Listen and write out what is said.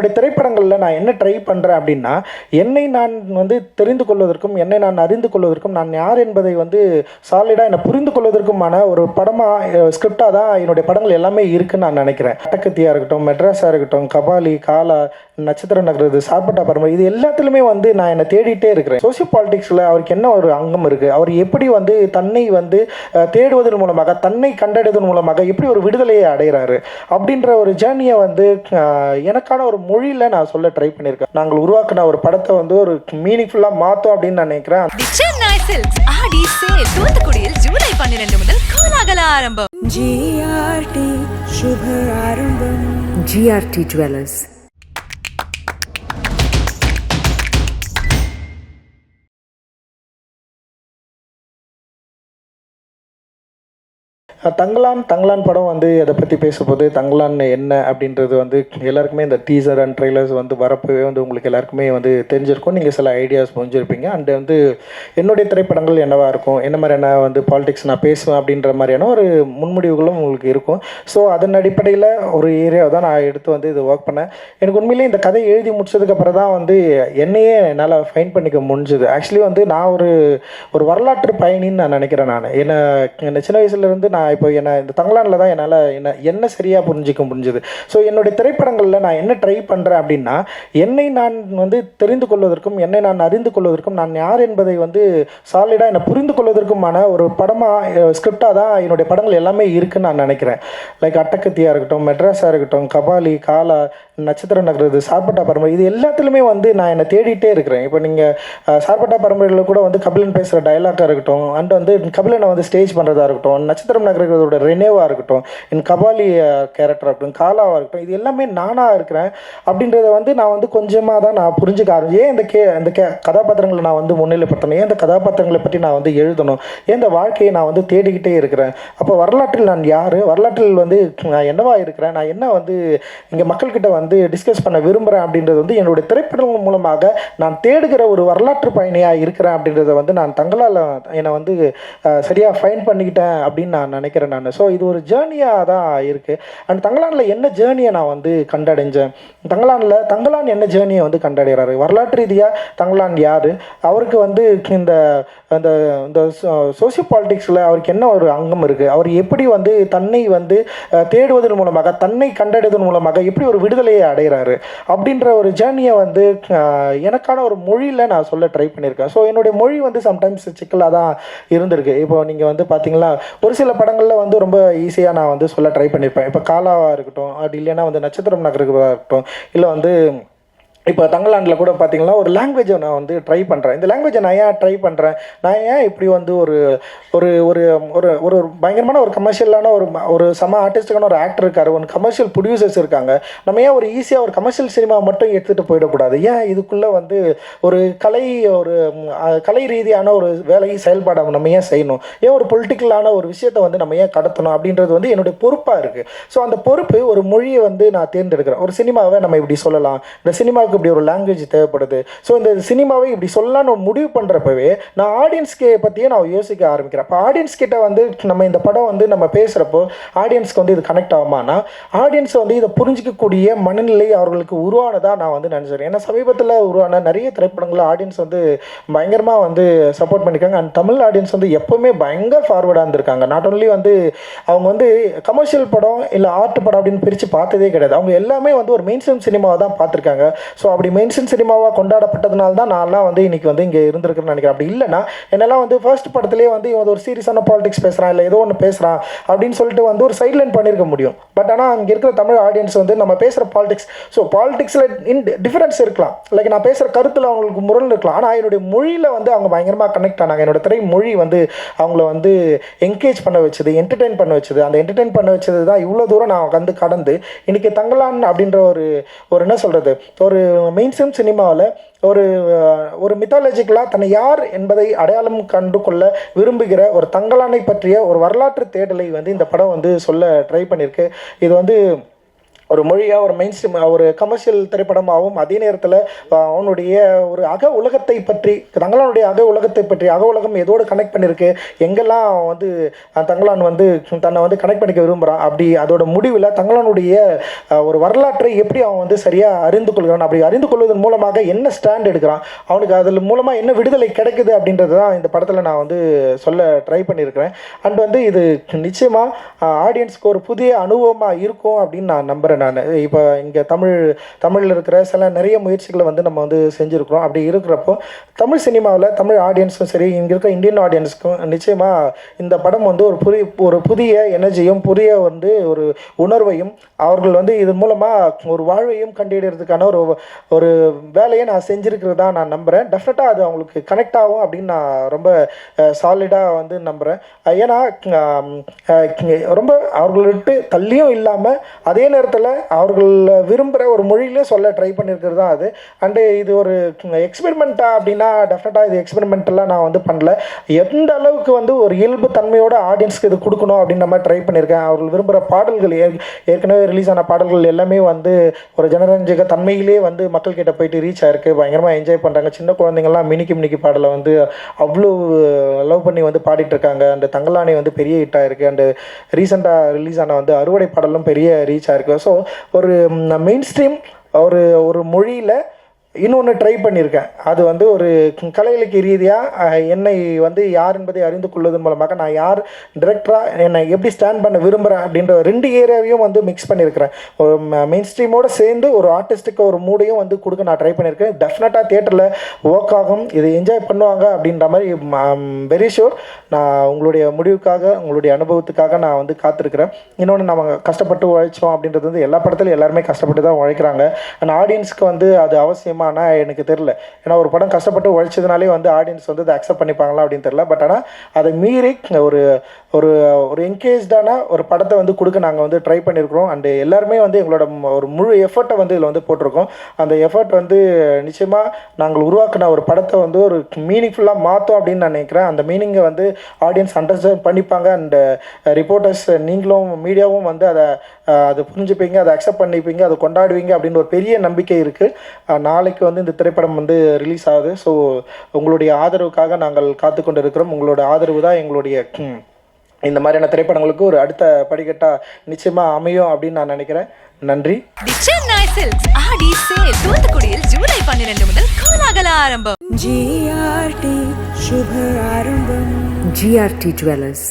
என்னுடைய திரைப்படங்களில் நான் என்ன ட்ரை பண்ணுறேன் அப்படின்னா என்னை நான் வந்து தெரிந்து கொள்வதற்கும் என்னை நான் அறிந்து கொள்வதற்கும் நான் யார் என்பதை வந்து சாலிடாக என்னை புரிந்து கொள்வதற்குமான ஒரு படமாக ஸ்கிரிப்டாக தான் என்னுடைய படங்கள் எல்லாமே இருக்குன்னு நான் நினைக்கிறேன். அட்டக்கத்தியாக இருக்கட்டும் மெட்ராஸாக இருக்கட்டும் கபாலி காலா நட்சத்திர நகரது சார்பட்டா பரம்பரை இது எல்லாத்துலேயுமே வந்து நான் என்னை தேடிட்டே இருக்கிறேன். சோசியல் பாலிடிக்ஸில் அவருக்கு என்ன ஒரு அங்கம் இருக்குது அவர் எப்படி வந்து தன்னை வந்து தேடுவதன் மூலமாக தன்னை கண்டடைவதன் மூலமாக எப்படி ஒரு விடுதலையை அடைகிறாரு? அப்படின்ற ஒரு ஜேர்னியை வந்து எனக்கான ஒரு மொழியில் நான் சொல்ல ட்ரை பண்ணியிருக்கேன் நாங்கள் உருவாக்கின ஒரு படத்தை வந்து ஒரு மீனிங்ஃபுல்லாக மாற்றோம் அப்படின்னு நான் நினைக்கிறேன். தூத்துக்குடியில் ஜூலை பன்னிரண்டு முதல் கோலாகல ஆரம்பம். ஜிஆர்டி சுப ஆரம்பம் ஜிஆர்டி ஜுவல்லர்ஸ் தங்கலான் தங்கலான் படம் வந்து அதை பற்றி பேசும்போது தங்கலான் என்ன அப்படின்றது வந்து எல்லாருக்குமே இந்த டீசர் அண்ட் ட்ரெய்லர்ஸ் வந்து வரப்பவே வந்து உங்களுக்கு எல்லாருக்குமே வந்து தெரிஞ்சிருக்கும். நீங்கள் சில ஐடியாஸ் புரிஞ்சிருப்பீங்க. அண்ட் வந்து என்னுடைய திரைப்படங்கள் என்னவாக இருக்கும்? என்ன மாதிரியான வந்து பாலிடிக்ஸ் நான் பேசுவேன் அப்படின்ற மாதிரியான ஒரு முன்முடிவுகளும் உங்களுக்கு இருக்கும். ஸோ அதன் அடிப்படையில் ஒரு ஏரியாவை தான் நான் எடுத்து வந்து இது ஒர்க் பண்ணேன். எனக்கு உண்மையிலேயே இந்த கதை எழுதி முடிச்சதுக்கப்புறம் தான் வந்து என்னையே என்னால் ஃபைன் பண்ணிக்க முடிஞ்சுது. ஆக்சுவலி வந்து நான் ஒரு ஒரு வரலாற்று பயணின்னு நான் நினைக்கிறேன் நான். என்ன என்ன சின்ன வயசுலேருந்து நான் இப்போ என்ன இந்த தங்களானில் தான் என்னால் என்ன என்ன சரியாக புரிஞ்சிக்க முடிஞ்சது. ஸோ என்னுடைய திரைப்படங்களில் நான் என்ன ட்ரை பண்ணுறேன் அப்படின்னா என்னை நான் வந்து தெரிந்து கொள்வதற்கும் என்னை நான் அறிந்து கொள்வதற்கும் நான் யார் என்பதை வந்து சாலிடாக என்னை புரிந்து கொள்வதற்குமான ஒரு படமாக ஸ்கிரிப்டாக தான் என்னுடைய படங்கள் எல்லாமே இருக்குன்னு நான் நினைக்கிறேன். லைக் அட்டக்கத்தியாக இருக்கட்டும் மெட்ராஸாக இருக்கட்டும் கபாலி காலா நட்சத்திர நகரது சார்பட்டா பரம்பரை இது எல்லாத்துலேயுமே வந்து நான் என்னை தேடிட்டே இருக்கிறேன். இப்போ நீங்கள் சார்பட்டா பரம்பரையில் கூட வந்து கபிலன் பேசுகிற டைலாக்காக இருக்கட்டும் அண்ட் வந்து கபிலனை வந்து ஸ்டேஜ் பண்ணுறதா இருக்கட்டும் நட்சத்திரம் நகர்கிறதோட ரெனேவாக இருக்கட்டும் என் கபாலி கேரக்டராக இருக்கட்டும் காலாவாக இருக்கட்டும் இது எல்லாமே நானாக இருக்கிறேன். அப்படின்றத வந்து நான் வந்து கொஞ்சமாக தான் நான் புரிஞ்சுக்க ஆரம்பிச்சேன் ஏன் இந்த கே இந்த கே கதாபாத்திரங்களை நான் வந்து முன்னிலைப்படுத்தணும்? ஏன் இந்த கதாபாத்திரங்களை பற்றி நான் வந்து எழுதணும்? ஏன் இந்த வாழ்க்கையை நான் வந்து தேடிக்கிட்டே இருக்கிறேன்? அப்போ வரலாற்றில் நான் யார்? வரலாற்றில் வந்து நான் என்னவா இருக்கிறேன்? நான் என்ன வந்து இங்கே மக்கள்கிட்ட வந்து வந்து டிஸ்கஸ் பண்ண விரும்புகிறேன் அப்படின்றது வந்து என்னுடைய திரைப்படங்கள் மூலமாக நான் தேடுகிற ஒரு வரலாற்று பயணியாக இருக்கிறேன் அப்படின்றத வந்து நான் தங்களால் என்னை வந்து சரியாக ஃபைன் பண்ணிக்கிட்டேன் அப்படின்னு நான் நினைக்கிறேன் நான். ஸோ இது ஒரு ஜேர்னியாக தான் இருக்குது அண்ட் தங்களானில் என்ன ஜேர்னியை நான் வந்து கண்டடைஞ்சேன்? தங்களானில் தங்களான் என்ன ஜேர்னியை வந்து கண்டடைகிறாரு? வரலாற்று ரீதியாக தங்களான் யார்? அவருக்கு வந்து இந்த அந்த இந்த சோசியோ பாலிட்டிக்ஸில் அவருக்கு என்ன ஒரு அங்கம் இருக்குது அவர் எப்படி வந்து தன்னை வந்து தேடுவதன் மூலமாக தன்னை கண்டடைவதன் மூலமாக எப்படி ஒரு விடுதலையை அடைகிறாரு அப்படின்ற ஒரு ஜேர்னியை வந்து எனக்கான ஒரு மொழியில் நான் சொல்ல ட்ரை பண்ணியிருக்கேன் ஸோ என்னுடைய மொழி வந்து சம்டைம்ஸ் சிக்கலாக தான் இருந்திருக்கு. இப்போ நீங்கள் வந்து பார்த்தீங்களா ஒரு சில படங்களில் வந்து ரொம்ப ஈஸியாக நான் வந்து சொல்ல ட்ரை பண்ணியிருப்பேன் இப்போ காலாவாக இருக்கட்டும் அப்படி இல்லைன்னா வந்து நட்சத்திரம் நகருக்காக இருக்கட்டும் இல்லை வந்து இப்போ தங்கலாண்டில் கூட பார்த்தீங்கன்னா ஒரு லாங்குவேஜை நான் வந்து ட்ரை பண்ணுறேன் இந்த லாங்குவேஜை நான் ஏன் ட்ரை பண்ணுறேன் நான் ஏன் இப்படி வந்து ஒரு ஒரு ஒரு ஒரு ஒரு பயங்கரமான ஒரு கமர்ஷியலான ஒரு ஒரு சம ஆர்டிஸ்டுக்கான ஒரு ஆக்டர் இருக்கார். ஒரு கமர்ஷியல் ப்ரொடியூசர்ஸ் இருக்காங்க. நம்ம ஏன் ஒரு ஈஸியாக ஒரு கமர்ஷியல் சினிமா மட்டும் எடுத்துகிட்டு போயிடக்கூடாது? ஏன் இதுக்குள்ளே வந்து ஒரு கலை ஒரு கலை ரீதியான ஒரு வேலையை செயல்பாடை நம்ம ஏன் செய்யணும்? ஏன் ஒரு பொலிட்டிக்கலான ஒரு விஷயத்தை வந்து நம்ம ஏன் கடத்தணும்? அப்படின்றது வந்து என்னுடைய பொறுப்பாக இருக்குது ஸோ அந்த பொறுப்பு ஒரு மொழியை வந்து நான் தேர்ந்தெடுக்கிறேன். ஒரு சினிமாவை நம்ம இப்படி சொல்லலாம். இந்த சினிமாவுக்கு இப்படி ஒரு லாங்குவேஜ் தேவைப்படுது. ஸோ இந்த சினிமாவை இப்படி சொல்லலாம்னு முடிவு பண்ணுறப்பவே நான் ஆடியன்ஸ்க்கு பற்றியே நான் யோசிக்க ஆரம்பிக்கிறேன். அப்போ ஆடியன்ஸ் கிட்ட வந்து நம்ம இந்த படம் வந்து நம்ம பேசுகிறப்போ ஆடியன்ஸ்க்கு வந்து இது கனெக்ட் ஆகுமானா ஆடியன்ஸ் வந்து இதை புரிஞ்சிக்கக்கூடிய மனநிலை அவர்களுக்கு உருவானதாக நான் வந்து நினச்சிருக்கேன் ஏன்னா சமீபத்தில் உருவான நிறைய திரைப்படங்கள் ஆடியன்ஸ் வந்து பயங்கரமாக வந்து சப்போர்ட் பண்ணியிருக்காங்க அண்ட் தமிழ் ஆடியன்ஸ் வந்து எப்போவுமே பயங்கர ஃபார்வர்டாக இருந்திருக்காங்க. நாட் ஓன்லி வந்து அவங்க வந்து கமர்ஷியல் படம் இல்லை ஆர்ட் படம் அப்படின்னு பிரித்து பார்த்ததே கிடையாது. அவங்க எல்லாமே வந்து ஒரு மெயின் ஸ்ட்ரீம் சினிமாவை தான் பார்த்துருக்காங்க. ஸோ அப்படி மெயின் சினிமாவாக கொண்டாடப்பட்டதுனால தான் நான்லாம் வந்து இன்னைக்கு வந்து இங்கே இருந்திருக்குன்னு நினைக்கிறேன். அப்படி இல்லைன்னா என்னெல்லாம் வந்து ஃபர்ஸ்ட் படத்துலேயே வந்து இவன் ஒரு சீரியஸான பாலிடிக்ஸ் பேசுகிறான் இல்லை ஏதோ ஒன்று பேசுகிறான் அப்படின்னு சொல்லிட்டு வந்து ஒரு சைட்லைன் பண்ணியிருக்க முடியும். பட் ஆனால் அங்கே இருக்கிற தமிழ் ஆடியன்ஸ் வந்து நம்ம பேசுகிற பாலிடிக்ஸ் ஸோ பாலிடிக்ஸில் இன் டிஃப்ரென்ஸ் இருக்கலாம். லைக் நான் பேசுகிற கருத்தில் அவங்களுக்கு முரண் இருக்கலாம். ஆனால் என்னுடைய மொழியில் வந்து அவங்க பயங்கரமாக கனெக்ட் ஆனாங்க. என்னோட திரை மொழி வந்து அவங்கள வந்து என்கேஜ் பண்ண வச்சது என்டர்டெயின் பண்ண வச்சது. அந்த என்டர்டெயின் பண்ண வச்சது தான் இவ்வளோ தூரம் நான் வந்து கடந்து இன்றைக்கி தங்கலான் அப்படின்ற ஒரு ஒரு என்ன சொல்கிறது ஒரு மெயின் ஸ்ட்ரீம் சினிமாவில் ஒரு ஒரு மித்தாலஜிக்கலாக தன்னை யார் என்பதை அடையாளம் கண்டு கொள்ள விரும்புகிற ஒரு தங்கலானை பற்றிய ஒரு வரலாற்று தேடலை வந்து இந்த படம் வந்து சொல்ல ட்ரை பண்ணியிருக்கு இது வந்து ஒரு மொழியாக ஒரு மெயின் ஸ்ட்ரீம் ஒரு கமர்ஷியல் திரைப்படமாகவும் அதே நேரத்தில் அவனுடைய ஒரு அக உலகத்தை பற்றி தங்களானுடைய அக உலகத்தை பற்றி அக உலகம் எதோடு கனெக்ட் பண்ணியிருக்கு எங்கெல்லாம் அவன் வந்து தங்களான் வந்து தன்னை வந்து கனெக்ட் பண்ணிக்க விரும்புகிறான் அப்படி அதோட முடிவில் தங்களானுடைய ஒரு வரலாற்றை எப்படி அவன் வந்து சரியாக அறிந்து கொள்கிறான் அப்படி அறிந்து கொள்வதன் மூலமாக என்ன ஸ்டாண்ட் எடுக்கிறான் அவனுக்கு அதில் மூலமாக என்ன விடுதலை கிடைக்குது அப்படின்றது தான் இந்த படத்தில் நான் வந்து சொல்ல ட்ரை பண்ணியிருக்கிறேன் அண்ட் வந்து இது நிச்சயமாக ஆடியன்ஸ்க்கு ஒரு புதிய அனுபவமாக இருக்கும் அப்படின்னு நான் நம்புகிறேன் நான் இப்போ இங்கே தமிழ் தமிழில் இருக்கிற சில நிறைய முயற்சிகளை வந்து நம்ம வந்து செஞ்சுருக்கிறோம். அப்படி இருக்கிறப்போ தமிழ் சினிமாவில் தமிழ் ஆடியன்ஸும் சரி இங்கே இருக்க இந்தியன் ஆடியன்ஸுக்கும் நிச்சயமாக இந்த படம் வந்து ஒரு புதிய ஒரு புதிய எனர்ஜியும் புதிய வந்து ஒரு உணர்வையும் அவர்கள் வந்து இது மூலமாக ஒரு வாழ்வையும் கண்டிடுறதுக்கான ஒரு ஒரு வேலையை நான் செஞ்சுருக்கிறதா நான் நம்புகிறேன் டெஃபினட்டாக அது அவங்களுக்கு கனெக்ட் ஆகும் அப்படின்னு நான் ரொம்ப சாலிடாக வந்து நம்புகிறேன் ஏன்னா ரொம்ப அவர்கள்ட்டு தள்ளியும் இல்லாமல் அதே நேரத்தில் அவர்கள் விரும்புகிற ஒரு மொழியிலே சொல்ல ட்ரை பண்ணியிருக்கிறது தான் அது. அண்டு இது ஒரு எக்ஸ்பெரிமெண்ட்டா அப்படின்னா டெஃபினட்டாக இது எக்ஸ்பெரிமெண்ட்டெல்லாம் நான் வந்து பண்ணல. எந்த அளவுக்கு வந்து ஒரு இயல்பு தன்மையோட ஆடியன்ஸ்க்கு இது கொடுக்கணும் அப்படின்னு நம்ம ட்ரை பண்ணியிருக்கேன் அவர்கள் விரும்புகிற பாடல்கள் ஏ ஏற்கனவே ரிலீஸ் ஆன பாடல்கள் எல்லாமே வந்து ஒரு ஜனரஞ்சக தன்மையிலே வந்து மக்கள்கிட்ட போயிட்டு ரீச் ஆயிருக்கு. பயங்கரமாக என்ஜாய் பண்ணுறாங்க சின்ன குழந்தைங்கள்லாம் மினிக்கி மினிக்கி பாடலை வந்து அவ்வளோ லவ் பண்ணி வந்து பாடிட்டு இருக்காங்க. அந்த தங்கலானி வந்து பெரிய ஹிட் ஆயிருக்கு. அண்டு ரீசெண்டாக ரிலீஸ் ஆன வந்து அறுவடை பாடலும் பெரிய ரீச் ஆயிருக்கு. ஸோ ஒரு மெயின் ஸ்ட்ரீம் ஒரு ஒரு மொழியில் இன்னொன்று ட்ரை பண்ணியிருக்கேன் அது வந்து ஒரு கலை இலக்கிய ரீதியாக என்னை வந்து யார் என்பதை அறிந்து கொள்வதன் மூலமாக நான் யார் டிரெக்டராக என்னை எப்படி ஸ்டாண்ட் பண்ண விரும்புகிறேன் அப்படின்ற ரெண்டு ஏரியாவையும் வந்து மிக்ஸ் பண்ணியிருக்கிறேன் ஒரு மெயின் ஸ்ட்ரீமோடு சேர்ந்து ஒரு ஆர்டிஸ்ட்டுக்கு ஒரு மூடையும் வந்து கொடுக்க நான் ட்ரை பண்ணியிருக்கேன் டெஃபினட்டாக தேட்டரில் ஒர்க் ஆகும். இதை என்ஜாய் பண்ணுவாங்க அப்படின்ற மாதிரி வெரி ஷூர் நான் உங்களுடைய முடிவுக்காக உங்களுடைய அனுபவத்துக்காக நான் வந்து காத்திருக்கிறேன். இன்னொன்று நம்ம கஷ்டப்பட்டு உழைச்சோம் அப்படின்றது வந்து எல்லா படத்துலையும் எல்லாருமே கஷ்டப்பட்டு தான் உழைக்கிறாங்க. அண்ட் ஆடியன்ஸ்க்கு வந்து அது அவசியமாக அவசியமானா எனக்கு தெரில ஏன்னா ஒரு படம் கஷ்டப்பட்டு உழைச்சதுனாலே வந்து ஆடியன்ஸ் வந்து அதை அக்செப்ட் பண்ணிப்பாங்களா அப்படின்னு தெரில பட் ஆனால் அதை மீறி ஒரு ஒரு ஒரு என்கேஜ்டான ஒரு படத்தை வந்து கொடுக்க நாங்கள் வந்து ட்ரை பண்ணியிருக்கிறோம் அண்டு எல்லாருமே வந்து எங்களோட ஒரு முழு எஃபர்ட்டை வந்து இதில் வந்து போட்டிருக்கோம். அந்த எஃபர்ட் வந்து நிச்சயமாக நாங்கள் உருவாக்கின ஒரு படத்தை வந்து ஒரு மீனிங்ஃபுல்லாக மாற்றோம் அப்படின்னு நான் நினைக்கிறேன். அந்த மீனிங்கை வந்து ஆடியன்ஸ் அண்டர்ஸ்டாண்ட் பண்ணிப்பாங்க. அண்டு ரிப்போர்ட்டர்ஸ் நீங்களும் மீடியாவும் வந்து அதை அதை புரிஞ்சுப்பீங்க அதை அக்செப்ட் பண்ணிப்பீங்க அதை கொண்டாடுவீங்க அப்படின்னு ஒரு பெரிய நம்பிக்கை இருக்குது நாளைக்கு நாளைக்கு வந்து இந்த திரைப்படம் வந்து ரிலீஸ் ஆகுது. ஸோ உங்களுடைய ஆதரவுக்காக நாங்கள் காத்து கொண்டு இருக்கிறோம் உங்களோட ஆதரவு தான் எங்களுடைய இந்த மாதிரியான திரைப்படங்களுக்கு ஒரு அடுத்த படிக்கட்டா நிச்சயமா அமையும் அப்படின்னு நான் நினைக்கிறேன். நன்றி. தூத்துக்குடியில் ஜூலை பன்னிரண்டு முதல் ஆரம்பம். ஜிஆர்டி சுப ஆரம்பம் ஜிஆர்டி ஜுவல்லர்ஸ்